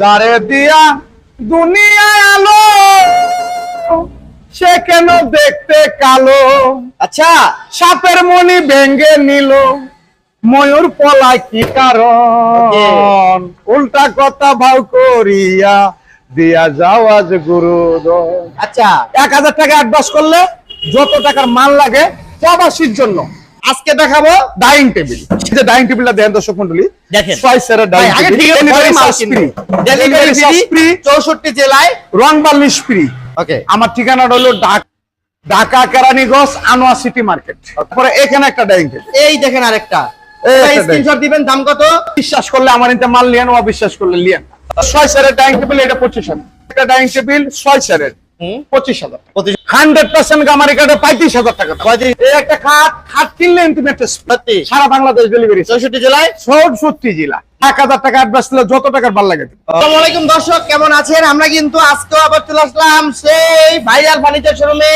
যারে দিয়া দুনিয়ায় আলো সে কেন দেখতে কালো? আচ্ছা। সাপের মনি ভেঙ্গে নিল ময়ূর পলায় কি কারণ? উল্টা কথা ভাও করিয়া দিয়া যাও আজ গুরু আচ্ছা এক হাজার টাকা অ্যাডভান্স করলে যত টাকার মাল লাগে প্রবাসীর জন্য। আজকে দেখাবো ডাইনিং টেবিল যে ডাইনিং টেবিলটা দেন দর্শক মন্ডলী। দেখেন। ছয় ভাই, ডাইনিং আগে টেবিল ঠিক আছে, delivery free delivery delivery free free চৌষট্টি জেলায়। রং বালিশ ফ্রি ওকে আমার ঠিকানাটা হলো ঢাক- ঢাকা কেরানীগঞ্জ আনোয়ার সিটি মার্কেট তারপরে এখানে একটা ডাইনিং টেবিল এই দেখেন আরেকটা। এই স্ক্রিনশট দিবেন দাম কত? বিশ্বাস করলে আমার এটা মাল লিয়েন ও বিশ্বাস করলে লিয়েন ছয় সেরের ডাইনিং টেবিল এটা পঁচিশ হাজার। একটা ডাইনিং টেবিল ছয় সেরের হুম পঁচিশ হাজার পঁচিশ হান্ড্রেড পার্সেন্ট গামারি কাটে পঁয়ত্রিশ হাজার টাকা পঁয়ত্রিশ। একটা খাট খাট কিনলে সারা বাংলাদেশ ডেলিভারি চৌষট্টি জেলায়? চৌষট্টি জেলা। এক হাজার টাকা অ্যাডভান্স দিলে যত টাকার ভালো লাগে। দিবে। দর্শক কেমন আছেন? আমরা কিন্তু আজকেও আবার চলে আসলাম সেই ভাইরাল ফার্নিচার শোরুমে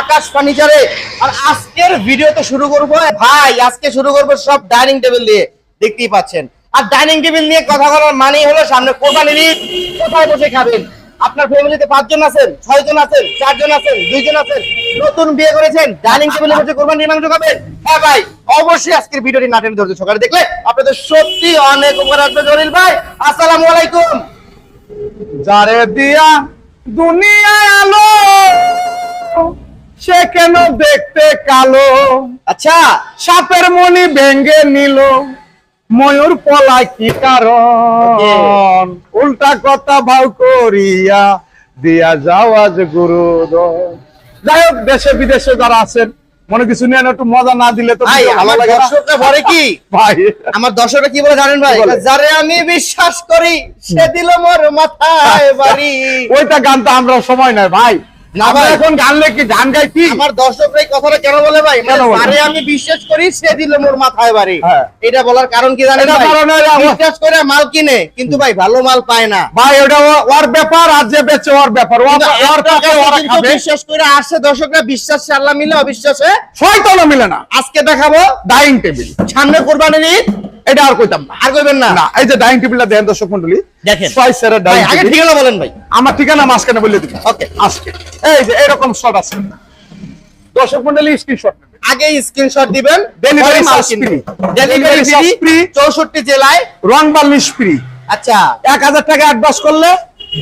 আকাশ ফার্নিচারে আর আজকের ভিডিওতে শুরু করব ভাই আজকে শুরু করব সব ডাইনিং টেবিল দিয়ে। দেখতেই পাচ্ছেন। আর ডাইনিং টেবিল নিয়ে কথা বলার মানেই হলো সামনে কোরবানির ঈদ। কোথায় বসে খাবেন? আপনার ফ্যামিলিতে পাঁচজন আছেন ছয়জন আছেন চারজন আছেন দুইজন আছেন নতুন বিয়ে করেছেন ডাইনিং টেবিলে বসে কোরবানির মাংস খাবেন। হ্যাঁ ভাই অবশ্যই আজকের ভিডিওটি না টেনে ধৈর্য সকালে দেখলে আপনাদের সত্যি অনেক উপকার আসবে জলিল ভাই। আসসালামু আলাইকুম। যারে দিয়া দুনিয়ায় আলো সে কেন দেখতে কালো? আচ্ছা। সাপের মনি ভেঙ্গে নিল। ময়ূর পলায় কি কারণ? উল্টা কথা ভাও করিয়া দিয়া যাও আজ গুরু যাই হোক দেশে বিদেশে যারা আছেন মনে কিছু নিয়ে একটু মজা না দিলে তো ভাই আমার ভরে কি? ভাই। আমার দর্শকরা কি বলে জানেন ভাই? যারে আমি বিশ্বাস করি সে দিল মোর মাথায় বাড়ি। ওইটা গান তো আমরা সময় নাই ভাই। এখন গান লেখি গান গাই আমার দর্শকরা এই কথাটা কেন বলে ভাই? কেন বলে? যারে আমি বিশ্বাস করি সে দিল মোর মাথায় বাড়ি। হ্যাঁ। এটা বলার কারণ কি জানেন এটা ভাই? কারণ হলো আমার- বিশ্বাস করে মাল কিনে কিন্তু ভাই ভালো মাল পায় না। ভাই ওটা ওর ব্যাপার আর যে বেচে ওর ব্যাপার। ওর টাকা ওরা খাবে। বিশ্বাস করে আসছে দর্শকরা বিশ্বাসে আল্লাহ মিলে অবিশ্বাসে শয়তানও মিলে না। আজকে দেখাবো ডাইনিং টেবিল সামনে কোরবানির ঈদ। এটা আর কইতাম না। আর কইবেন না। না এই যে ডাইনিং টেবিলটা দেন দর্শক মন্ডলী দেখেন। ছয় ডাইনিং আগে ঠিকানা বলেন ভাই। আমার ঠিকানা মাঝখানে বলে দিবেন ওকে। আজকে। এই যে এরকম সব আছে। দর্শক মন্ডলী স্ক্রিনশট আগে স্ক্রিনশট দিবেন। Delivery Delivery charge free free। চৌষট্টি জেলায়। রং বার্নিশ ফ্রি আচ্ছা। এক হাজার টাকা অ্যাডভান্স করলে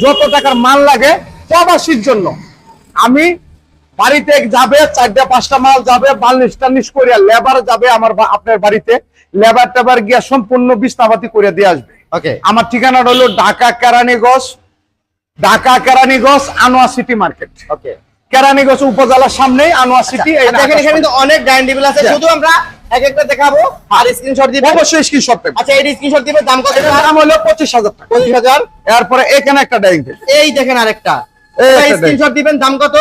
যত টাকার মাল লাগে প্রবাসীর জন্য। আমি বাড়িতে যাবে চারটা পাঁচটা মাল যাবে বার্নিশ টার্নিশ করিয়া লেবার যাবে আমার আপনার বাড়িতে। লেবার টেবার গিয়া সম্পূর্ণ বিস্তাবাতি করে দিয়ে আসবে। ওকে। আমার ঠিকানাটা হলো Dhaka Keraniganj Dhaka Keraniganj Anwar city market. Okay. Keraniganj উপজেলার সামনে আনোয়া সিটি এই দেখেন আচ্ছা, এখানে কিন্তু অনেক ডাইনিং টেবিল আছে। হ্যাঁ। শুধু আমরা এক একটা দেখাবো আর স্ক্রিনশট দিবেন অবশ্যই স্ক্রিনশট নেবেন আচ্ছা এই স্ক্রিনশট দিবেন দাম কত? দাম হলো পঁচিশ হাজার টাকা। পঁচিশ হাজার। এরপরে এখানে একটা ডাইনিং টেবিল এই দেখেন আরেকটা। এই স্ক্রিনশট দিবেন দাম কত?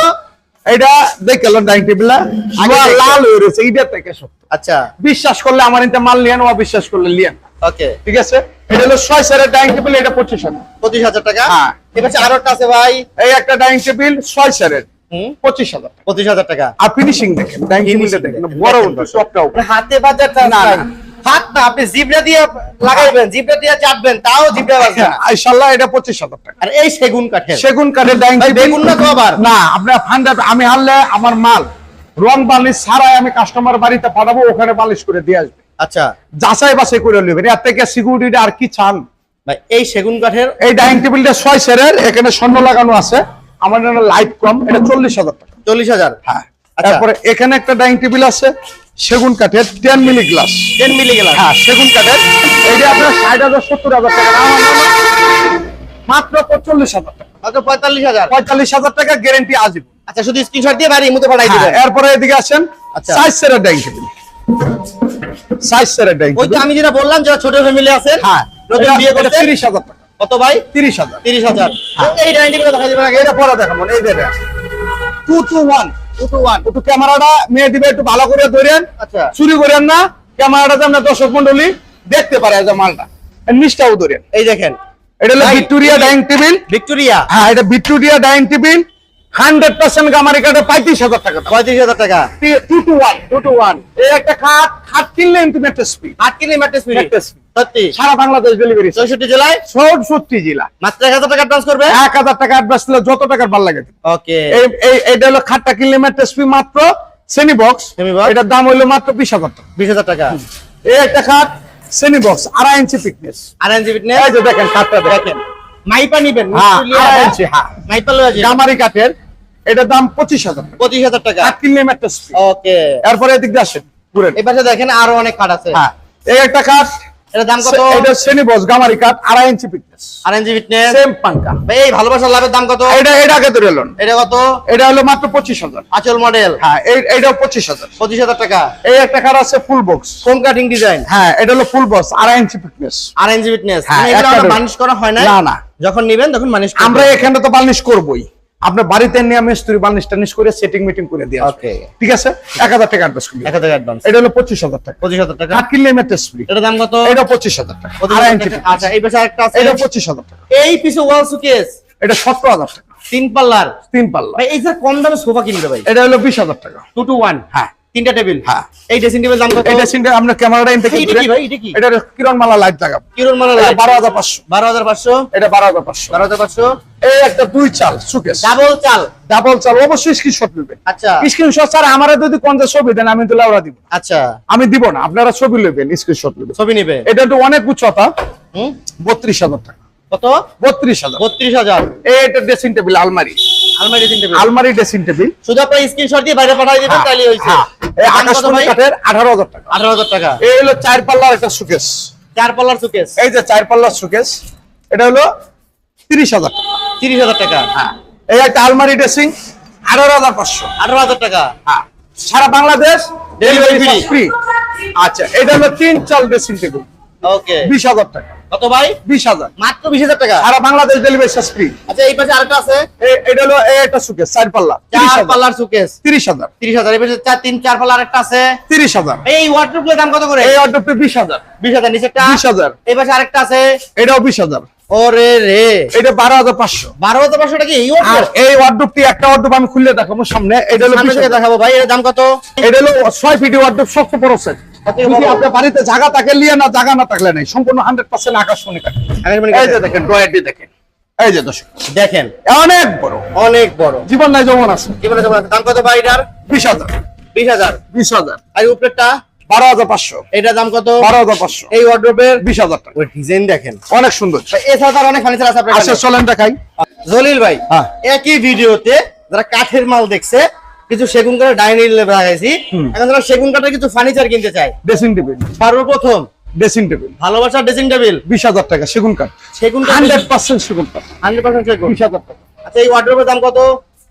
এটা দেখল ডাইনিং টেবিল আগে লাল হয়ে রয়েছে থেকে সত্য আচ্ছা। বিশ্বাস করলে আমার এটা মাল লিয়েন ও বিশ্বাস করলে লিয়েন ওকে। ঠিক আছে? এটা হলো ছয় সেরের ডাইনিং টেবিল এটা পঁচিশ হাজার। পঁচিশ হাজার টাকা? হ্যাঁ। এবার আরও একটা আছে ভাই। এই একটা ডাইনিং টেবিল ছয় সেরের হুম? পঁচিশ হাজার টাকা। পঁচিশ হাজার টাকা। আর ফিনিশিং দেখেন ডাইনিং টেবিলটা দেখেন বড় সবটাও মানে হাতে বাজারটা না। হাত না আপনি জিবরা দিয়ে লাগাইবেন জিবরা দিয়ে চাটবেন তাও জিবরা বাজবে না ইনশাল্লাহ এটা টাকা। আর এই সেগুন কাঠের। সেগুন কাঠের বেগুন না তো আবার? না আপনার ফান্ডা আমি হারলে আমার মাল রং বালিশ ছাড়াই আমি কাস্টমার বাড়িতে পাঠাবো ওখানে বালিশ করে দিয়ে আসবে। আচ্ছা। যাচাই বাছাই করে নেবেন এর থেকে সিকিউরিটি আর কি চান? ভাই এই সেগুন কাঠের এই ডাইনিং টেবিলটা ছয় সেরের এখানে স্বর্ণ লাগানো আছে আমার লাইট কম এটা চল্লিশ হাজার টাকা। চল্লিশ হাজার? হ্যাঁ। তারপরে এখানে একটা ডাইনিং টেবিল আছে সেগুন কাঠের ten milli glass. Ten milli glass. হ্যাঁ সেগুন কাঠের। এইটা আপনার ষাট হাজার সত্তর হাজার টাকা। মাত্র পঁয়তাল্লিশ হাজার টাকা। মাত্র পঁয়তাল্লিশ হাজার? পঁয়তাল্লিশ হাজার টাকা গ্যারেন্টি আজীবন আচ্ছা শুধু স্ক্রিনশট দিয়ে বাড়ি মুতে পাঠাই হ্যাঁ, দিবেন এরপরে এদিকে আসেন আচ্ছা। Size dining table. সাইজ সেরের ডাইনিং ওই তো আমি যেটা বললাম যারা ছোট ফ্যামিলি আছেন হ্যাঁ নতুন বিয়ে করতে টাকা। কত ভাই? হ্যাঁ। এই ডাইনিং টেবিল দেখা দিবেন এটা পরে দেখাবো এই দেখেন টু একটু ক্যামেরাটা মেয়ে দিবে একটু ভালো করে ধরেন। আচ্ছা। চুরি করেন না ক্যামেরাটা যেন দর্শক মন্ডলী দেখতে পারে এই যে মালটা। নিচটাও ধরেন। এই দেখেন। এটা হলো ভিক্টোরিয়া ডাইনিং টেবিল। ভিক্টোরিয়া। হ্যাঁ এটা Victoria dining table. Hundred percent গামারি কাটে পঁয়ত্রিশ হাজার টাকা। পঁয়ত্রিশ হাজার টাকা। Two two one two two one এই একটা খাট খাট কিনলে কিন্তু ম্যাট্রেস ফ্রি আট kilo mattress free Mattress free। সত্যি সারা বাংলাদেশ ডেলিভারি চৌষট্টি জেলায় চৌষট্টি জেলা। মাত্র এক হাজার টাকা অ্যাডভান্স করবে? এক হাজার টাকা অ্যাডভান্স দিলে যত টাকার ভালো লাগে। ওকে। এই এই হলো খাটটা কিনলে ম্যাট্রেস ফ্রি মাত্র সেমি বক্স এটার দাম হইল মাত্র বিশ হাজার টাকা। বিশ হাজার টাকা। এই একটা খাট সেমি বক্স আড়াই ইঞ্চি ফিটনেস ফিটনেস এই যে দেখেন খাটটা দেখেন। মাইপা নিবেন হ্যাঁ, আড়াই হ্যাঁ? ইঞ্চি, হ্যাঁ। মাইপা লয়ে গামারি কাঠের এটার দাম পঁচিশ হাজার পঁচিশ হাজার টাকা। খাট কিনলে ম্যাট্রেস ওকে। এরপরে এদিক দিয়ে আসেন ঘুরেন। এপাশে দেখেন আরও অনেক কাঠ আছে। হ্যাঁ। এই একটা কাঠ এটার দাম কত? এটা শ্রেণি বস গামারি কাঠ আড়াই ইঞ্চি ফিটনেস আর এনজি ফিটনেস সেম পাঙ্কা। এই ভালোবাসার লাভের দাম কত? এটা এটা এটা কত? এটা হলো মাত্র পঁচিশ হাজার। আচল মডেল হ্যাঁ এই- এইটাও পঁচিশ হাজার। পঁচিশ হাজার টাকা। এই একটা আছে ফুল বক্স কোন কাটিং ডিজাইন হ্যাঁ এটা হলো ফুল বক্স আড়াই ইঞ্চি ফিটনেস ফিটনেস হ্যাঁ, একটা বানিশ করা হয় না। যখন নিবেন তখন করবেন। আমরা এখানে তো বার্নিশ করবই। আপনার বাড়িতে নিয়ে স্ত্রী বার্নিশ টার্নিশ করে সেটিং মিটিং করে দিয়ে ওকে। ঠিক আছে? এক হাজার টাকা অ্যাডভান্স করে এক হাজার অ্যাডভান্স এটা হলো পঁচিশ হাজার টাকা। পঁচিশ হাজার টাকা? আট কিনলে ম্যাট্রেস ফ্রি এটা দাম কত? এটা পঁচিশ হাজার টাকা। আচ্ছা এই পাশে আরেকটা আছে। এটা পঁচিশ হাজার টাকা। এই পিছে ওয়াল সুকেস এটা সতেরো হাজার টাকা। তিন পাল্লার? তিন পাল্লা। ভাই এই যে কম দামে সোফা কিনবে ভাই। এটা হলো বিশ হাজার টাকা। টু টু ওয়ান হ্যাঁ। তিনটা টেবিল? হ্যাঁ। এই ড্রেসিং টেবিল দাম কত? আমরা ক্যামেরাটা ইন থেকে এটা কি ভাই? এটা কি? এটা কিরণ মালা লাইট লাগাবো কিরণ এটা বারো হাজার পাঁচশো। বারো হাজার পাঁচশো? এটা বারো হাজার পাঁচশো। বারো হাজার পাঁচশো? এই একটা দুই চাল সুকেশ ডাবল চাল? ডাবল চাল অবশ্যই স্ক্রিনশট নেবেন আচ্ছা। স্ক্রিনশট স্যার আমারা যদি পঞ্চাশ ছবি দেন আমি তো লাউরা দিব। আচ্ছা। আমি দিব না আপনারা ছবি নেবেন স্ক্রিনশট নেবেন। ছবি নিবে? এটা একটু অনেক উচ্চতা। হুম? বত্রিশ হাজার টাকা। কত? বত্রিশ হাজার। বত্রিশ হাজার। এই এটা ড্রেসিং টেবিল আলমারি। আলমারি ড্রেসিং টেবিল আলমারি ড্রেসিং টেবিল। শুধু আপনার স্ক্রিনশট দিয়ে বাইরে পাঠিয়ে দিবেন তাহলে হইছে এই দাম আকাশ কত ভাই? কাঠের আঠারো হাজার টাকা। আঠারো হাজার টাকা। এই হলো চার পাল্লার একটা সুকেশ চার পাল্লার সুকেস এই যে চার পাল্লার সুকেশ এটা হলো তিরিশ হাজার টাকা। তিরিশ হাজার টাকা। এই একটা আলমারি ড্রেসিং আঠারো হাজার পাঁচশো। আঠারো হাজার টাকা। হ্যাঁ সারা বাংলাদেশ ডেলিভারি। ফ্রি আচ্ছা এটা হলো তিন চাল ড্রেসিং টেবিল ওকে বিশ হাজার টাকা। কত ভাই? বিশ হাজার। মাত্র বিশ হাজার টাকা? সারা বাংলাদেশ ডেলিভারি ফ্রি আচ্ছা এই পাশে আরেকটা আছে? এটা হলো একটা সুকেশ চার পাল্লা চার পাল্লার সুকেস তিরিশ হাজার। তিরিশ হাজার এই পাশে চার তিন চার একটা আছে। তিরিশ হাজার। এই ওয়াটার দাম কত করে? এই অর্ডারটা বিশ হাজার। বিশ হাজার নিচে একটা বিশ হাজার। এই পাশে আরেকটা আছে। এটাও বিশ হাজার। ওরে রে। এটা বারো হাজার পাঁচশো। বারো হাজার পাঁচশো টাকা এই আর এই ওয়ার্ডরোবটি একটা ওয়ার্ডরোব আমি খুললে দেখাবো সামনে। এটা হলো সামনে 20 থেকে হাজার। দেখাবো ভাই এর দাম কত? এটা হলো ছয় ফিটি ওয়ার্ডরোব সবচেয়ে বড় সেট কত যদি আপনার বাড়িতে জায়গা লিয়ে না জায়গা না থাকলে নাই। সম্পূর্ণ হান্ড্রেড পার্সেন্ট আকাশমণি কাঠ এই যে দেখেন ড্রয়ারটি দেখেন। এই যে দর্শক দেখেন। অনেক বড়। অনেক বড়। জীবন নাই যেমন আছে। তোমার দাম কত ভাই এটার? বিশ হাজার। বিশ হাজার। বিশ হাজার। আর উপরেরটা? বারো হাজার পাঁচশো। এটার দাম কত? বারো হাজার পাঁচশো। এই বিশ হাজার টাকা। ওই ডিজাইন দেখেন। অনেক সুন্দর। এছাড়া অনেক ফার্নিচার আছে আপনার আচ্ছা চলেন দেখাই। জলিল ভাই হ্যাঁ। একই ভিডিওতে যারা কাঠের মাল দেখছে কিছু সেগুন কাঠের ডাইনিং লাগাইছি। এখন যারা সেগুন কাঠের কিছু ফার্নিচার কিনতে চায় ড্রেসিং টেবিল সর্বপ্রথম ড্রেসিং টেবিল ভালোবাসার ড্রেসিং টেবিল বিশ হাজার টাকা সেগুন কাঠ। সেগুন হান্ড্রেড পার্সেন্ট সেগুন কাঠ। হান্ড্রেড পার্সেন্ট সেগুন। বিশ হাজার টাকা। আচ্ছা এই ওয়ার্ড্রোবের দাম কত?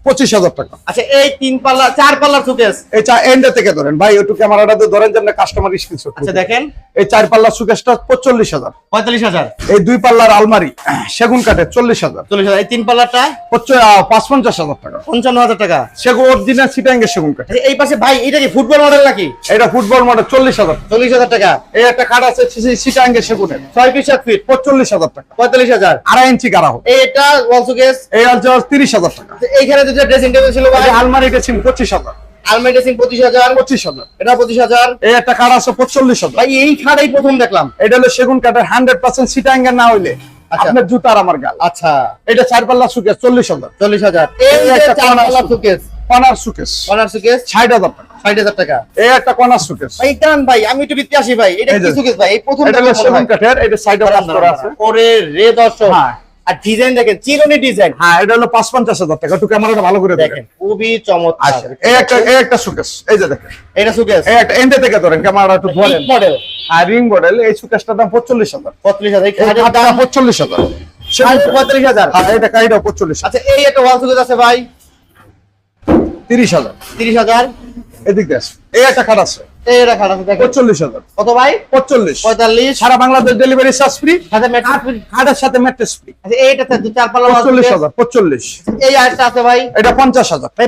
পঁচিশ হাজার টাকা। আচ্ছা এই তিন পাল্লা চার পাল্লার সুকেস এই চা এন্ডে থেকে ধরেন। ভাই একটু ক্যামেরাটাতে ধরেন যে কাস্টমার স্ক্রিনশট আচ্ছা দেখেন। এই চার পাল্লার সুকেশটা পঁচল্লিশ হাজার। পঁয়তাল্লিশ হাজার। এই দুই পাল্লার আলমারি সেগুন কাঠের চল্লিশ হাজার। চল্লিশ হাজার। এই তিন পাল্লাটা পঁচ- পঞ্চাশ হাজার টাকা। পঞ্চান্ন হাজার টাকা। সেগুন অরিজিনাল সিটাঙ্গের সেগুন কাঠ। আচ্ছা, এই পাশে ভাই এটা কি ফুটবল মডেল নাকি? এটা ফুটবল মডেল চল্লিশ হাজার। চল্লিশ হাজার টাকা। এই একটা কাঠ আছে সিটাঙ্গের সেগুনের। ছয় পিস সাত ফিট পঁচল্লিশ হাজার টাকা। পঁয়তাল্লিশ হাজার। আড়াই ইঞ্চি গাড়া হোক। এইটা ওয়াল সুকেস এই আছে তিরিশ হাজার টাকা। এইখানে দুটো ড্রেসিং টেবিল ছিল ভাই। আলমারি ড্রেসিং পঁচিশ হাজার। আলমারি ড্রেসিং পঁচিশ হাজার। পঁচিশ হাজার। এটা পঁচিশ হাজার। এই একটা কাঠ আছে পঁচল্লিশ হাজার। ভাই এই খাড়াই প্রথম দেখলাম। এটা হলো সেগুন কাঠের হান্ড্রেড পার্সেন্ট সিটাঙ্গের না হইলে। আচ্ছা। আপনার জুতার আমার গাল। আচ্ছা। এটা চার পাল্লা হাজার। চল্লিশ হাজার। এই একটা চার পাল্লার showcase. Showcase corner showcase corner showcase ষাট হাজার টাকা। ষাট হাজার টাকা। এই একটা কর্নার সুকেশ ভাই টান ভাই আমি একটু বৃত্তি আসি ভাই। এটা কি সুকেস ভাই? এই প্রথম এটা সেগুন কাঠের এটা সাইডে দাঁড়ান, করা আছে। ওরে রে দর্শক। হ্যাঁ। আর ডিজাইন দেখেন চিরনি ডিজাইন হ্যাঁ এটা হলো পাঁচ পঞ্চাশ হাজার টাকা। একটু ক্যামেরাটা ভালো করে দেখেন। খুবই চমৎকার। আচ্ছা এই একটা এই একটা সুকেশ এই যে দেখেন। এটা সুকেস এই একটা এন্ডে থেকে ধরেন ক্যামেরাটা একটু ধরেন। মডেল আর রিং মডেল এই সুকেশটার দাম পঁচল্লিশ হাজার। পঁয়ত্রিশ হাজার এই এই খাটের দাম পঁচল্লিশ হাজার। পঁয়ত্রিশ হাজার। হ্যাঁ এটা কাইটা পঁচল্লিশ আচ্ছা এই একটা ওয়াল সুকেস আছে ভাই? তিরিশ হাজার। তিরিশ হাজার। এদিক দিয়ে এই একটা খাট আছে। এই খাট আছে দেখেন। কত ভাই? সারা বাংলাদেশ ডেলিভারি চার্জ ফ্রি সাথে ম্যাট্রিক খাটের সাথে ম্যাট্রেস ফ্রি আচ্ছা এইটাতে দু চার পাল্লা এই আরেকটা আছে ভাই। এটা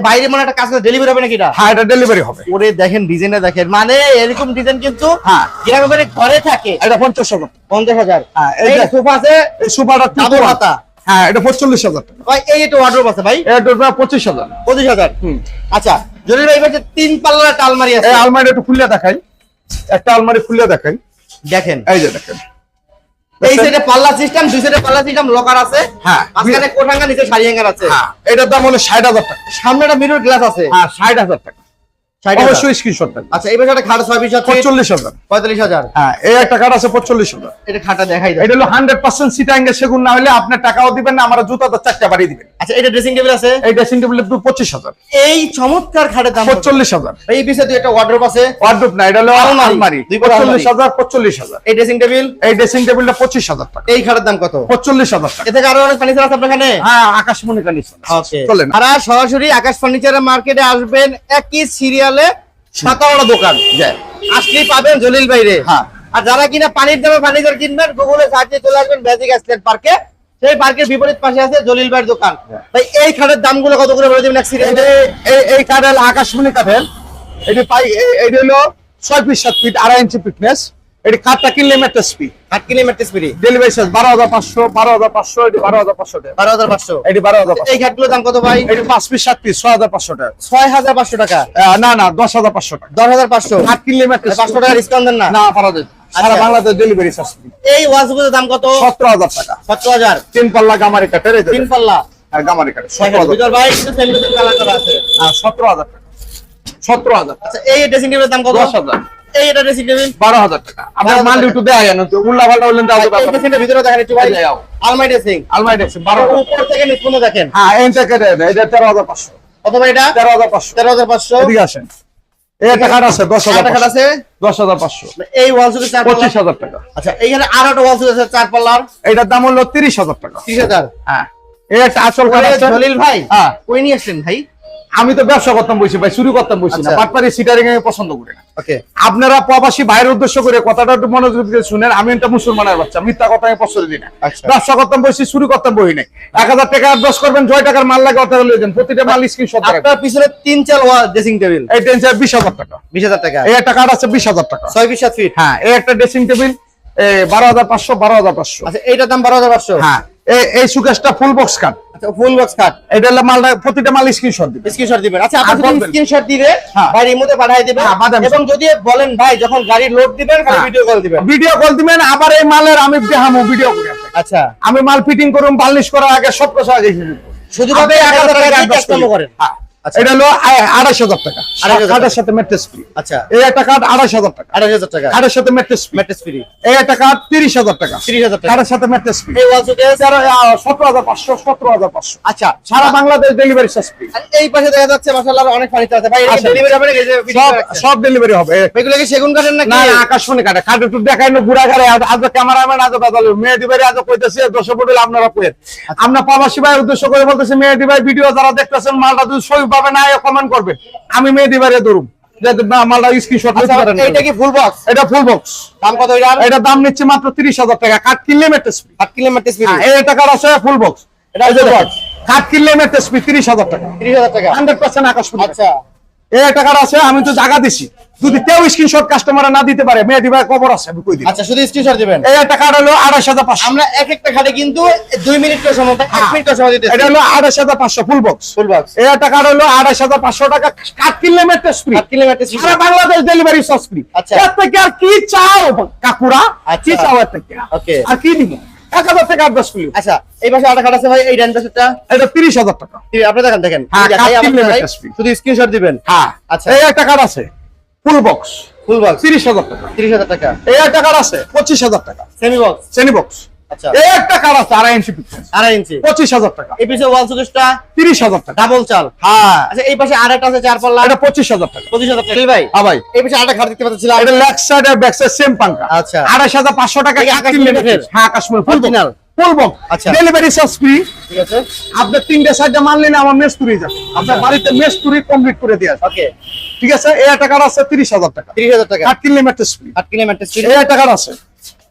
বাইরে মনে একটা ডেলিভারি হবে নাকি এটা? হ্যাঁ এটা ডেলিভারি হবে। ওরে দেখেন ডিজাইনটা দেখেন। মানে এরকম ডিজাইন কিন্তু হ্যাঁ। গ্রামে ঘরে থাকে। এটা পঞ্চাশ হাজার। পঞ্চাশ হাজার। হ্যাঁ, এই সোফা আছে এই সুপারটা ডাবল হাতা। হ্যাঁ এটা পঁচল্লিশ হাজার। টাকা ভাই এই একটা ওয়ার্ড্রোব আছে ভাই। এটা পঁচিশ হাজার। পঁচিশ হাজার। হুম। আচ্ছা জলিল ভাই এবার তিন পাল্লার একটা আলমারি আছে। এই আলমারি একটু খুলে দেখাই। একটা আলমারি খুলে দেখাই। দেখেন। এই যে দেখেন। এই সাইডে পাল্লা সিস্টেম দুই সাইডে পাল্লা সিস্টেম লকার আছে। হ্যাঁ। মাঝখানে কোঠাঙ্গা নিচে সারিয়াঙ্গার আছে। হ্যাঁ এটার দাম হলো ষাট হাজার টাকা। সামনে একটা মিরর গ্লাস আছে। হ্যাঁ ষাট হাজার টাকা। 60,000 অবশ্যই স্ক্রিনশট আচ্ছা এই একটা খাট হ্যাঁ এই একটা কার্ড আছে পঁচল্লিশ হাজার। এটা খাটটা দেখাই দেয় এটা হলো হান্ড্রেড পার্সেন্ট সিটাঙ্গে সেগুন না হলে আপনার টাকাও দিবেন না আমার জুতা তো চারটা বাড়িয়ে দিবেন। আচ্ছা এটা ড্রেসিং টেবিল আছে? এই ড্রেসিং টেবিল পঁচিশ হাজার। এই চমৎকার খাটের দাম। কত? পঁচল্লিশ হাজার। এই পিছে দুই একটা ওয়ার্ড্রোব আছে। ওয়ার্ডরোব না এটা হলো আলমারি। আলমারি। দুই বড় আলমারি। পঁচল্লিশ হাজার পঁচল্লিশ হাজার। এই ড্রেসিং টেবিল এই ড্রেসিং টেবিলটা পঁচিশ হাজার টাকা। এই খাটের দাম কত? টাকা। আরও অনেক ফার্নিচার আছে আপনার এখানে হ্যাঁ আকাশমণি কানিশন ওকে চলেন। আর সরাসরি আকাশ ফার্নিচারের মার্কেটে আসবেন একই সিরিয়ালে সাতাওয়াড়া দোকান আসলেই পাবেন জলিল বাইরে হ্যাঁ। আর যারা কিনা পানির দামে ফার্নিচার কিনবেন গুগলে সার্চে চলে আসবেন ম্যাজিক আসলেন পার্কে সেই পার্কের বিপরীত পাশে আছে জলিল ভাইয়ের দোকান। তাই এই খাটের দামগুলো কত করে বলে দেবেন এই- এই খাট কাঠের আকাশমণি কাঠের এটি পাই এটি হলো ছয় ফিট সাত ফিট আড়াই ইঞ্চি ফিটনেস এটি কাঠটা কিনলে মেট্রাস ফি আট কিলো মেট্রিস পিড়ি ডেলিভারি চার্জ বারো হাজার পাঁচশো বারো হাজার পাঁচশো এটি বারো হাজার পাঁচশো টাকা। বারো হাজার পাঁচশো। এটি বারো হাজার পাঁচশো। এই খাটগুলোর দাম কত ভাই? এটি পাঁচ পিস সাত পিস ছয় হাজার পাঁচশো টাকা। ছয় হাজার পাঁচশো টাকা? আহ, না না দশ হাজার পাঁচশো টাকা। দশ হাজার পাঁচশো? আট কিনলে মেট্রাস পাঁচশো টাকা ডিসকাউন্ট দেন না? না পারা যায়। সারা আচ্ছা। বাংলাদেশ ডেলিভারি চার্জ এই ওয়াজগুলোর দাম কত? সতেরো হাজার টাকা। সতেরো হাজার। তিন পাল্লা গামারি এই যে তিন পাল্লা। হ্যাঁ, গামারি হাজার ভিতর ভাই কিন্তু সেমিকন্ডাক্টর কালার করা আছে। হ্যাঁ, সতেরো হাজার টাকা। সতেরো হাজার টাকা। আচ্ছা এই ড্রেসিং টেবিলের দাম কত? দশ হাজার। এই এটা ড্রেসিং টেবিল বারো হাজার টাকা। আপনার মাল। একটু দেয়া তো উল্লা পাল্টা বললেন তাহলে এই ড্রেসিংটার ভিতরে দেখেন একটু ভাই। এই। আলমারি ড্রেসিং দেখছি বারো হাজার। উপর থেকে নিচ পর্যন্ত দেখেন। হ্যাঁ কেটে দেয় এটা তেরো হাজার পাঁচশো। কত ভাই এটা তেরো হাজার পাঁচশো। তেরো হাজার পাঁচশো। এদিকে আসেন। এই কার্ড আছে দশ হাজার টাকা আছে? দশ হাজার পাঁচশো। এই ওয়াল পঁচিশ হাজার টাকা। আচ্ছা এইখানে আর একটা ওয়াল সুদ আছে চার পাল্লার। এইটার দাম হলো তিরিশ হাজার টাকা। ত্রিশ হাজার। হ্যাঁ। এই একটা আসল কার্ড আছে। জলিল ভাই হ্যাঁ। কই নিয়ে ভাই? আমি তো ব্যবসা করতাম বসি ভাই শুরু করতাম বসি না। আচ্ছা। বাটপারি সিটারিং আমি পছন্দ করি না। আপনারা প্রবাসী বাইরের উদ্দেশ্য করে কথাটা একটু মনোযোগ দিয়ে শুনেন। আমি একটা মুসলমানের বাচ্চা মিথ্যা কথা আমি পছন্দ দিই না। আচ্ছা। ব্যবসা করতাম বসি শুরু করতাম বই নাই। এক হাজার টাকা অ্যাডভান্স করবেন জয় টাকার মাল লাগে অর্থাৎ লয়ে যান। প্রতিটা মাল স্ক্রিনশট রাখবেন আপনার পিছনে তিন চাল ওয়াল ড্রেসিং টেবিল এই টেনশন বিশ হাজার টাকা। বিশ হাজার টাকা। এই একটা কার্ড আছে বিশ হাজার টাকা। ছয় বিশ সাত ফিট হ্যাঁ এই একটা ড্রেসিং টেবিল বারো হাজার পাঁচশো বারো হাজার পাঁচশো। আচ্ছা এইটার দাম বারো হাজার পাঁচশো। হ্যাঁ। এই- সুকেশটা ফুল বক্স কাট আচ্ছা ফুল বক্স কাট এটা হলো মালটা প্রতিটা মাল স্ক্রিনশট দিবে। স্ক্রিনশট দিবেন। আচ্ছা আপনি স্ক্রিনশট দিলে হ্যাঁ। ভাই রিমোটে পাঠিয়ে দিবেন। হ্যাঁ, এবং যদি বলেন ভাই যখন গাড়ি লোড দিবেন হ্যাঁ। ভিডিও কল দিবেন। ভিডিও কল দিবেন আবার এই মালের আমি দেখামু ভিডিও করে আচ্ছা। আমি মাল ফিটিং করুম বালিশ করার আগে সব কিছু আগে শুধু ভাবে এক এক হাজার হাজার টাকা টাকা করেন। হ্যাঁ। আচ্ছা। এটা হলো আড়াইশ হাজার টাকা। কার্ডের সাথে ম্যাট্রেস ফ্রি আচ্ছা। এই একটা কার্ড আড়াইশ হাজার টাকা। আড়াই হাজার টাকা। কার্ডের সাথে ম্যাট্রেস ম্যাট্রেস ফ্রি এই একটা কার্ড তিরিশ হাজার টাকা। তিরিশ হাজার টাকা। কার্ডের সাথে ম্যাট্রেস ফ্রি এই ওয়াল সুকেস সতেরো হাজার পাঁচশো সতেরো হাজার পাঁচশো। আচ্ছা। সারা বাংলাদেশ ডেলিভারি চার্জ ফ্রি এই পাশে দেখা যাচ্ছে অনেক ফার্নিচার আছে। ভাই ডেলিভারি হবে নাকি? এই যে fitting সব ডেলিভারি হবে। এগুলো কি সেগুন কাঠের না আকাশমণি কাটে কাটে একটু না ঘুরা ঘাড়ে আজ ক্যামেরাম্যান আজ বাদাল মেয়ে দিবাই আজ কইতেছে দর্শক আপনারা কইেন আমরা প্রবাসী ভাই উদ্দেশ্য করে বলতেছি মেয়ে দিবাই ভিডিও যারা দেখতেছেন মালটা যদি সই পাবে না কমেন্ট করবে। আমি মেয়ে দিবারে ধরুম। আচ্ছা, এইটা কি ফুল বক্স এটা ফুল বক্স দাম কত এটা? দাম নিচ্ছে মাত্র তিরিশ হাজার টাকা। কাঠ কিনলে মেট্রেস কাঠ কিনলে ম্যাট্রেস ফ্রি এই টাকার আছে ফুল বক্স এটা এটা। কাঠ কিনলে মেট্রেস তিরিশ হাজার টাকা। তিরিশ হাজার টাকা। হান্ড্রেড পার্সেন্ট আকাশ আচ্ছা। এই টাকার আছে আমি তো জায়গা দিছি। যদি কেউ স্ক্রিনশট কাস্টমার না দিতে পারে খবর আছে আমি কই দিই আচ্ছা শুধু স্ক্রিনশট দিবেন? এই হলো আড়াইশ হাজার পাঁচশো। আমরা এক একটা খাটে কিন্তু দুই মিনিট করে সময় এক হ্যাঁ। মিনিট করে সময় দিতে এটা হলো আড়াইশ হাজার পাঁচশো ফুল বক্স ফুল বক্স এই কার্ড হলো আড়াইশ হাজার পাঁচশো টাকা কাঠ কিনলে মেট্রেস ফ্রি আট কিলো ম্যাট্রেস ফ্রি সারা বাংলাদেশ ডেলিভারি সস ফ্রি আচ্ছা। এর থেকে আর কি চাও কাকুরা? আচ্ছা। কি চাও এর থেকে? Okay. আর কি এক হাজার অ্যাডভান্স করি আচ্ছা এই পাশে আরেকটা খাট আছে ভাই এই ডান পাশেরটা এটা তিরিশ হাজার টাকা। আপনি দেখেন দেখেন। হ্যাঁ, কাঠ। শুধু স্ক্রিনশট দিবেন। হ্যাঁ আচ্ছা। এই একটা কার্ড আছে ফুল বক্স ফুল বক্স তিরিশ হাজার টাকা। তিরিশ হাজার টাকা। এই একটা আছে পঁচিশ হাজার টাকা। সেমি বক্স এই একটা কার্ড আছে আড়াই ইঞ্চি আড়াই ইঞ্চি। পঁচিশ হাজার টাকা। এই পিছে ওয়াল সুকেশটা? তিরিশ হাজার টাকা। ডাবল চাল। হ্যাঁ। আচ্ছা এই পাশে আরেকটা আছে চার পাল্লা। এটা পঁচিশ হাজার টাকা। পঁচিশ হাজার টাকা। ভাই হ্যাঁ ভাই। এই পাশে আরেকটা খাট দেখতে পাচ্ছিলাম। এটা লেগ সাইড আর ব্যাক সাইড সেম পাঙ্কা আচ্ছা। আড়াইশ হাজার পাঁচশো টাকা? নিতে। হ্যাঁ ফুল? আচ্ছা। ডেলিভারি চার্জ ফ্রি ঠিক আছে। আপনার তিনটে সাইডে মানলে না আমার মেস্তুরি যাবে। আপনার বাড়িতে মেস্তুরি কমপ্লিট করে দিয়ে ওকে ঠিক আছে? এই টাকার আছে তিরিশ হাজার টাকা। তিরিশ হাজার টাকা। কাঠ কিনলে ম্যাট্রেস ফ্রি আট কিলো ম্যাট্রেস ফ্রি এই টাকার আছে?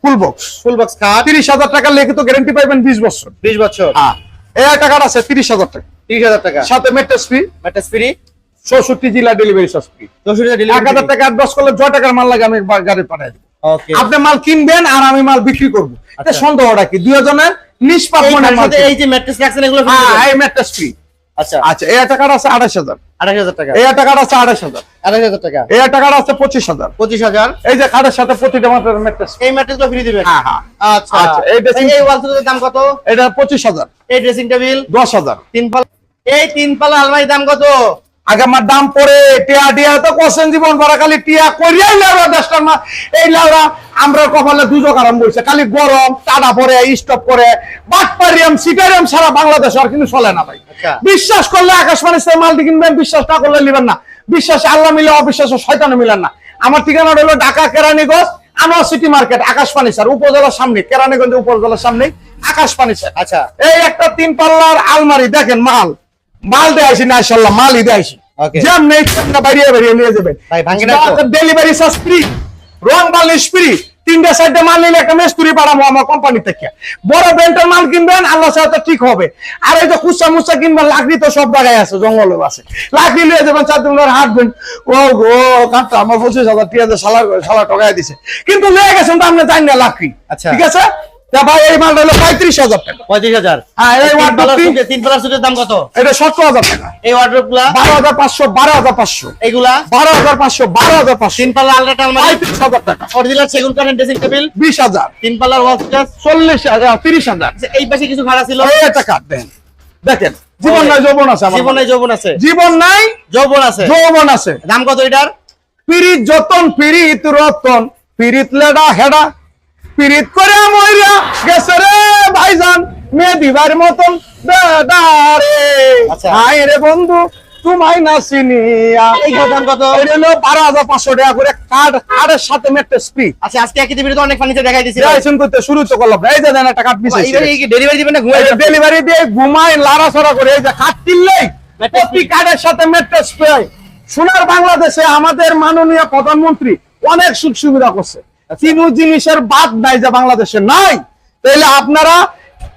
ফুল বক্স ফুল বক্স খাট তিরিশ হাজার টাকা গ্যারান্টি পাইবেন বিশ বছর। বিশ বছর। হ্যাঁ। এই টাকার আছে তিরিশ হাজার টাকা। তিরিশ হাজার টাকা। সাথে ম্যাট্রেস ফ্রি ম্যাট্রেস ফ্রি চৌষট্টি জেলা ডেলিভারি চার্জ ফ্রি চৌষট্টি এক হাজার টাকা অ্যাডভান্স করলে ছয় টাকার মাল লাগে আমি গাড়ি পাঠাই দেবো। ওকে আপনি মাল কিনবেন আর আমি মাল বিক্রি করব। এটা আচ্ছা। সন্দেহটা কি? দুজনের নিষ্পাপ এই যে ম্যাট্রেস রাখছেন এগুলো হ্যাঁ এই ম্যাট্রেস ফ্রি আচ্ছা। আচ্ছা এই টাকাটা আছে আঠাশ হাজার। আঠাশ হাজার টাকা। এই টাকাটা আছে আঠাশ হাজার। আঠাশ হাজার টাকা। এই টাকাটা আছে পঁচিশ হাজার। পঁচিশ হাজার। এই যে কার্ডের সাথে প্রতিটা মাত্র ম্যাট্রেস। এই ম্যাট্রেসগুলো ফ্রি দিবেন? হ্যাঁ হ্যাঁ। আচ্ছা। আচ্ছা, এই ড্রেসিং এই দাম কত? এটা পঁচিশ হাজার। এই ড্রেসিং টেবিল দশ হাজার। তিন পালা এই তিন পাল্লা আলমারির দাম কত? আগে আমার দাম পড়ে টিয়া টিয়া তো কোশ্চেন জীবন ভরা খালি টিয়া করিয়াই লাউরা দেশটার মা এই লাউরা আমরা কপালে দুজক আরাম বলছে খালি গরম টাটা পরে স্টপ করে বাটপারিয়াম সিটারিয়াম সারা বাংলাদেশ আর কিন্তু চলে না ভাই। আচ্ছা। বিশ্বাস করলে আকাশবাণী সে মালটি কিনবেন বিশ্বাস না করলে নিবেন না। বিশ্বাসে আল্লাহ মিলে অবিশ্বাসে শয়তানে মিলেন না। আমার ঠিকানা হলো Dhaka Keraniganj Anwar city market Akashbani sir উপজেলার সামনে কেরানীগঞ্জ উপজেলার সামনে আকাশবাণী স্যার আচ্ছা। এই একটা তিন পাল্লার আলমারি দেখেন মাল। মাল দেয়াইছি না ইনশাল্লাহ মালই দেয়াইছি Okay. জ্যাম নেই না বাড়িয়ে বাড়িয়ে নিয়ে যাবেন? ডেলিভারি চার্জ ফ্রি রং বালিশ ফ্রি তিনটে সাইডে মাল নিলে একটা মেস্তুরি পাঠাবো আমার কোম্পানি থেকে। বড় ব্র্যান্ডের মাল কিনবেন আল্লাহ সাথে ঠিক হবে। আর এই যে কুচা মুচা কিনবেন লাকড়ি তো সব জায়গায় আছে জঙ্গলেও আছে। লাকড়ি নিয়ে যাবেন চার দিন হাঁটবেন। ও গো কাঁচা আমার পঁচিশ হাজার ঠিক সালা সালা টকায় দিছে। কিন্তু নিয়ে গেছেন তো আপনি জানেন না লাকড়ি। আচ্ছা। ঠিক আছে? ভাই এই মালটা হলো পঁয়ত্রিশ হাজার টাকা। পঁয়ত্রিশ হাজার। হ্যাঁ, এই তিন তিন- সুটে- সুটের দাম কত? এটা সতেরো হাজার টাকা। এই ওয়ার্ড্রোপগুলা বারো হাজার পাঁচশো বারো হাজার পাঁচশো। এগুলা বারো হাজার পাঁচশো বারো হাজার পাঁচশো। তিন পাল্লা আলট্রা আলমারি পঁয়ত্রিশ হাজার টাকা। অরিজিনাল সেগুন কাঠের ড্রেসিং টেবিল বিশ হাজার। তিন পাল্লার ওয়াল চল্লিশ হাজার তিরিশ হাজার। এই পাশে কিছু ভাড়া ছিল? একটা দেন। দেখেন জীবন নাই যৌবন আছে জীবনে যৌবন আছে। জীবন নাই যৌবন আছে। যৌবন আছে। দাম কত এটার? পিরিত যতন পিরিত রতন পিরিত লেডা হেডা। পিরিত করে মইরা গেছে রে ভাইজান মেয়ে দিবার মতন বেডা রে আচ্ছা। হাই রে বন্ধু তোমায় না চিনিয়া। দাম কত? এটা হলো বারো হাজার পাঁচশো টাকা করে কার্ড কার্ডের সাথে মেট্রে আচ্ছা আজকে একই টিভিতে অনেক ফার্নিচার দেখাই করতে শুরু তো করলাম। এই যে দেন একটা ডেলিভারি দিবেন না ঘুমাই? ডেলিভারি দিয়ে লাড়াছড়া করে এই যে কাঠ কিনলেই প্রতি কার্ডের সাথে মেট্রেস স্প্রে সোনার বাংলাদেশে আমাদের মাননীয় প্রধানমন্ত্রী অনেক সুখ সুবিধা করছে। তিন জিনিসের বাদ নাই যে বাংলাদেশে নাই। তাহলে আপনারা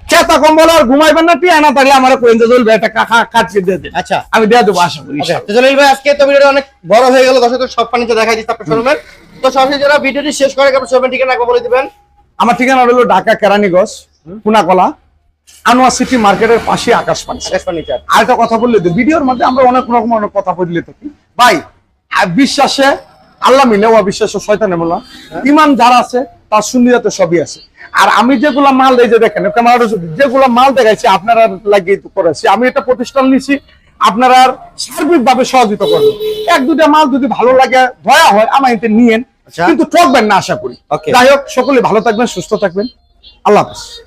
খেতা কম্বল আর ঘুমাইবেন না টিয়া না থাকলে আমার কোয়েন চলবে একটা কাকা কাটকে দিয়ে দেন। আচ্ছা। আমি দিয়ে দেবো আশা করি আচ্ছা, জলিল ভাই আজকে তো ভিডিওটা অনেক বড় হয়ে গেল দর্শক সব ফার্নিচার দেখাই দিচ্ছি আপনার শোরুমের তো সরাসরি যারা ভিডিওটি শেষ করে আপনার শোরুমের ঠিকানা বলে দিবেন। আমার ঠিকানা হলো ঢাকা কেরানীগঞ্জ কুনাকলা আনোয়ার সিটি মার্কেটের পাশে আকাশ পানি আর একটা কথা বললে ভিডিওর মধ্যে আমরা অনেক রকম অনেক কথা বললে থাকি। ভাই আর বিশ্বাসে আল্লাহ মিলে অবিশ্বাসে শয়তানে বললাম ইমান যারা আছে তার সুন্নিয়াতে সবই আছে। আর আমি যেগুলা মাল এই যে দেখেন ক্যামেরা যেগুলা মাল দেখাইছি আপনারা লাগিয়ে করেছি আমি এটা প্রতিষ্ঠান নিছি আপনারা সার্বিক ভাবে সহযোগিতা করবেন। এক দুটা মাল যদি ভালো লাগে দয়া হয় আমার এতে নিয়েন। আচ্ছা। কিন্তু ঠকবেন না আশা করি। যাই হোক সকলে ভালো থাকবেন সুস্থ থাকবেন। আল্লাহ হাফেজ।